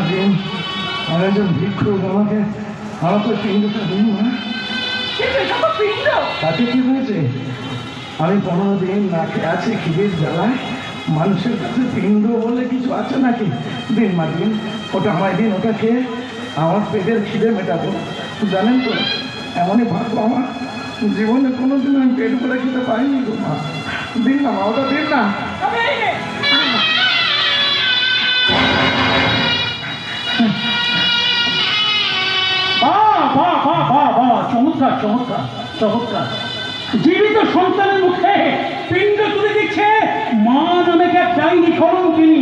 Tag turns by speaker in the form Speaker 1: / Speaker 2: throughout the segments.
Speaker 1: দিন আর একজন ভিক্ষুক আমাকে আমাকে পিণ্ডটা দিন না
Speaker 2: তো
Speaker 1: তাতে কি হয়েছে? আমি পনেরো দিন না খেয়ে আছি খিদের জ্বালায় মানুষের কাছে পিণ্ড বলে কিছু আছে নাকি? দিন মা দিন ওটা আমায় দিন ওটা খেয়ে আমার পেটের খিদে মেটাবো। জানেন তো এমনই ভাববো আমার। জীবনে কোনো দিন আমি পেট করে খেতে পাইনি গো মা। দিন না মা ওটা দিন না।
Speaker 3: চমৎকার চমৎকার চমৎকার। জীবিত সন্তানের মুখে পিণ্ড তুলে দিচ্ছে মা নামে এক ডাইনি করণ তিনি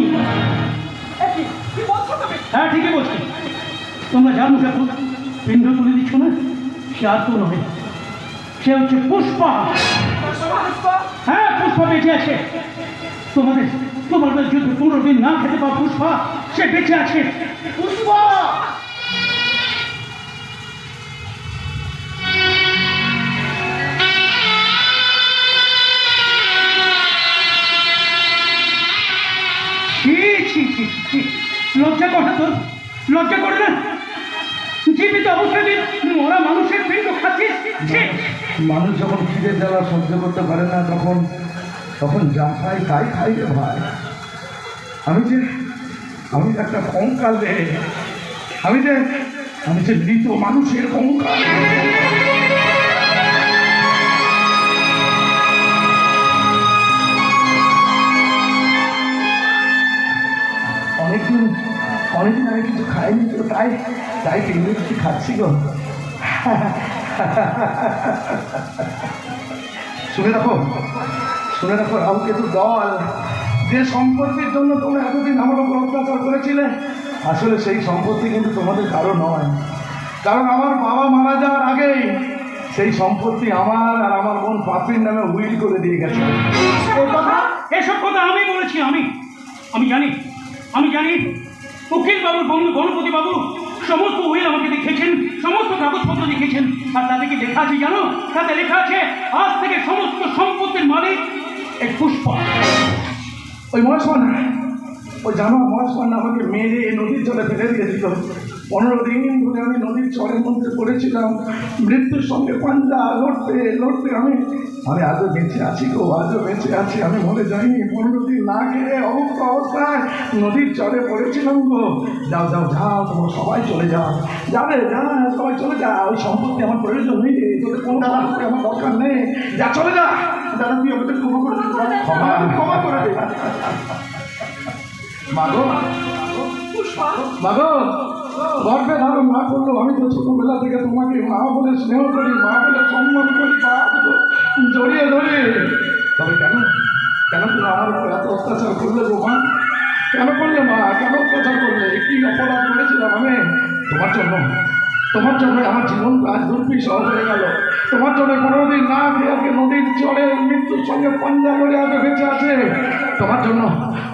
Speaker 3: হ্যাঁ ঠিকই বলছি। তোমরা জানো দেখো পিণ্ড তুলে দিচ্ছ না, সে আর তো নয়। সে হচ্ছে পুষ্পা। হ্যাঁ পুষ্পা বেঁচে আছে। তোমাদের তোমাদের যদি পনেরো দিন না খেতে পাও পুষ্পা, সে বেঁচে আছে।
Speaker 2: পুষ্পা!
Speaker 3: লজ্জা করে না? জীবিত অবস্থায় মরা মানুষের পিণ্ড খাচ্ছিস!
Speaker 1: মানুষ যখন খিদে জ্বালা সহ্য করতে পারে না, তখন তখন যা খাই তাই খাই রে ভাই। আমি যে, আমি একটা কঙ্কাল রে, আমি যে আমি যে মৃত মানুষের কঙ্কাল। তাই তাই তিন কিছু খাচ্ছি গো। শুনে রাখো শুনে রাখো রাহু কেতু দল। যে সম্পত্তির জন্য তোমরা এতদিন আমার উপর অত্যাচার করেছিলে, আসলে সেই সম্পত্তি কিন্তু তোমাদের কারও নয়। কারণ আমার বাবা মারা যাওয়ার আগেই সেই সম্পত্তি আমার আর আমার বোন পাপির নামে উইল করে দিয়ে গেছে।
Speaker 3: এসব কথা আমি বলেছি, আমি। আমি জানি আমি জানি। উকিল বাবু বন্ধু গণপতি বাবু, সমস্ত উইল আমাকে লিখেছেন সমস্ত কাগজপত্র লিখেছেন আর তাতে কি লেখা আছে, জানো? তাতে লেখা আছে, আজ থেকে সমস্ত সম্পত্তির মালিক এই পুষ্প।
Speaker 1: ওই মহাসমান, ওই জানো, মহাসমান আমাকে মেরে নদীর জলে ফেলে দিয়েছিল পনেরো দিন ধরে আমি নদীর চরের মধ্যে পড়েছিলাম। মৃত্যুর সঙ্গে পাঞ্জা লড়তে লড়তে আমি আমি আজও বেঁচে আছি গো আজও বেঁচে আছি আমি মরে যাইনি। পনেরো দিন না খেয়ে অবস্থ অবস্থায় নদীর চরে পড়েছিলাম গো। যাও যাও যাও তোমরা সবাই চলে যাও। যাবে যা সবাই চলে যা। ওই সম্পত্তি আমার প্রয়োজন নেই। তোদের কোনো সম্পত্তি আমার দরকার নেই। যা চলে যা। দাদা তুই আমাকে ক্ষমা করে ক্ষমা ক্ষমা করে দে। মাগো মাগো গর্বে ধারণ না করলেও আমি তো ছোটবেলা থেকে তোমাকে মা বলে স্নেহ করি, মা বলে সম্মান করি মা জড়িয়ে ধরি। তবে কেন? কেন তুমি আমার উপর এত অত্যাচার করলে গো মা কেন করলে মা? কেন অত্যাচার করলে? কি অপরাধ করেছিলাম আমি? তোমার জন্য তোমার জন্য আমার জীবন আজ দুর্বিষহ হয়ে গেল। তোমার জন্য পনেরো দিন না খেয়ে নদীর চলে মৃত্যুর সঙ্গে পাঞ্জা করে আজকে বেঁচে আছে। তোমার জন্য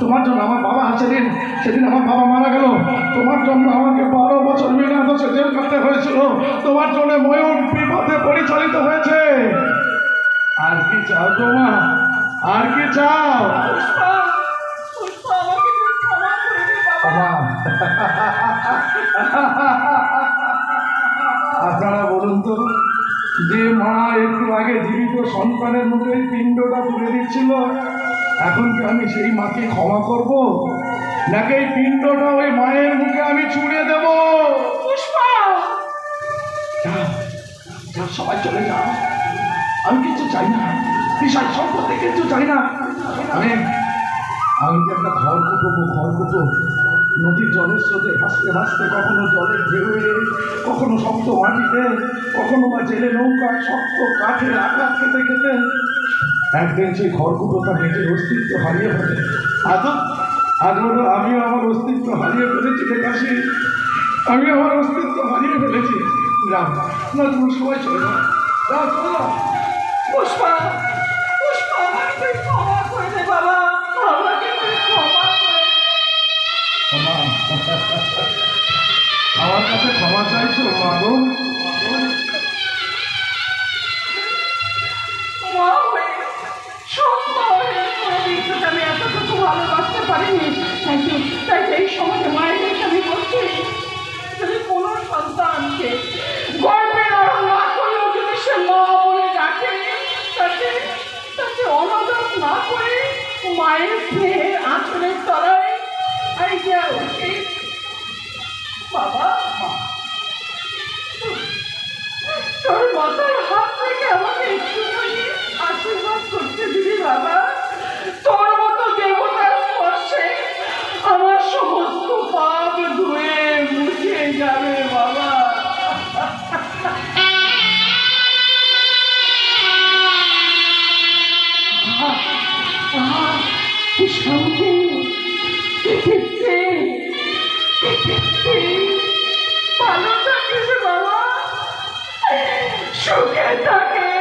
Speaker 1: তোমার জন্য আমার বাবা আছে দিন সেদিন আমার বাবা মারা গেল। তোমার জন্য আমাকে বারো বছর দোষে জেল কাটতে হয়েছিল। তোমার জন্য ময়ূর বিপদে পরিচালিত হয়েছে। আর কি চাও তোমা আর কি চাও? আপনারা বলুন তো, যে মা একটু আগে জীবিত সন্তানের মুখে পিণ্ডটা তুলে দিচ্ছিল। এখন কি আমি সেই মাকে ক্ষমা করব? নাকি এই পিণ্ডটা ওই মায়ের মুখে আমি ছুঁড়ে দেব?
Speaker 2: পুষ্পা!
Speaker 1: সবাই চলে যাও। আমি কিছু চাই না। বিষয় সম্পত্তি কিছু চাই না। আমি আমি কি একটা ঘর কুটবো ঘর কুটো নদীর জলের স্রোতে ভাসতে ভাসতে কখনো জলের ঢেউয়ে কখনো শক্ত মাটিতে কখনো বা জেলে নৌকা শক্ত কাঠের আঘাত খেতে খেতে একদিন সেই খড়কুটোটা নিজের অস্তিত্ব হারিয়ে ফেলে। আজও আজও আমিও আমার অস্তিত্ব হারিয়ে ফেলেছি রে কাশি আমি আমার অস্তিত্ব হারিয়ে ফেলেছি। না না তুমি সবাই চলে যাও।
Speaker 2: পুষ্পা পুষ্পা ক্ষমা করে দে বাবা।
Speaker 1: আমার কাছে ক্ষমা চাইছো মা
Speaker 2: আই দেওয়া উচিত বাবা তোর মাথার হাত থেকে আমাকে একটুখানি আশীর্বাদ করতে দিবি বাবা। তোর মতো দেবতার স্পর্শে আমার সমস্ত পাপ ধুয়ে মুছে যাবে বাবা। আহ, আহ, কি সুখে থাকে